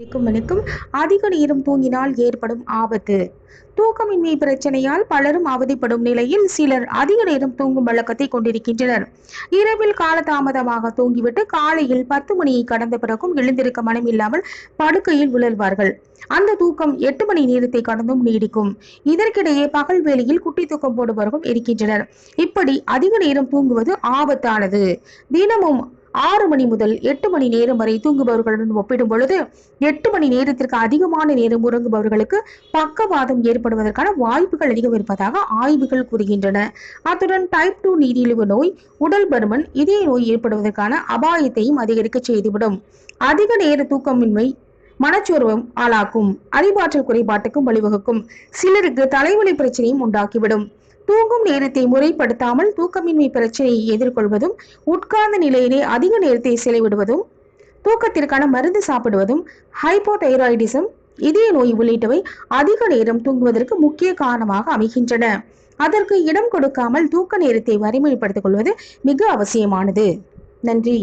வணக்கம் அதிக நேரம் தூங்கினால் ஏற்படும் ஆபத்து. தூக்கமின்மை பிரச்சனையால் பலரும் அவதிப்படும் நிலையில் சிலர் அதிக நேரம் தூங்கும் வழக்கத்தை கொண்டிருக்கின்றனர். இரவில் காலதாமதமாக தூங்கிவிட்டு காலையில் பத்து மணியை கடந்த பிறகும் எழுந்திருக்க மனம் இல்லாமல் படுக்கையில் உழல்வார்கள் அந்த தூக்கம் எட்டு மணி நேரத்தை கடந்தும் நீடிக்கும். இதற்கிடையே பகல் வேளையில் குட்டி தூக்கம் போடுபவர்கள் இருக்கின்றனர். இப்படி அதிக நேரம் தூங்குவது ஆபத்தானது. தினமும் ஆறு மணி முதல் எட்டு மணி நேரம் வரை தூங்குபவர்களுடன் ஒப்பிடும் பொழுது எட்டு மணி நேரத்திற்கு அதிகமான நேரம் உறங்குபவர்களுக்கு பக்கவாதம் ஏற்படுவதற்கான வாய்ப்புகள் அதிகம் இருப்பதாக ஆய்வுகள் கூறுகின்றன. அத்துடன் டைப் டூ நீரிழிவு நோய் உடல் பருமன் இதய நோய் ஏற்படுவதற்கான அபாயத்தையும் அதிகரிக்க செய்துவிடும். அதிக நேர தூக்கமின்மை மனச்சோர்வம் ஆளாக்கும். அறிவாற்றல் குறைபாட்டுக்கும் வழிவகுக்கும். சிலருக்கு தலைவலி பிரச்சனையும் உண்டாக்கிவிடும். தூங்கும் நேரத்தை முறைப்படுத்தாமல் தூக்கமின்மை பிரச்சனையை எதிர்கொள்வதும் உட்கார்ந்த நிலையிலே அதிக நேரத்தை செலவிடுவதும் தூக்கத்திற்கான மருந்து சாப்பிடுவதும் ஹைப்போதைராய்டிசம் இதய நோய் உள்ளிட்டவை அதிக நேரம் தூங்குவதற்கு முக்கிய காரணமாக அமைகின்றன. அதற்கு இடம் கொடுக்காமல் தூக்க நேரத்தை வரைமுறைப்படுத்திக் கொள்வது மிக அவசியமானது. நன்றி.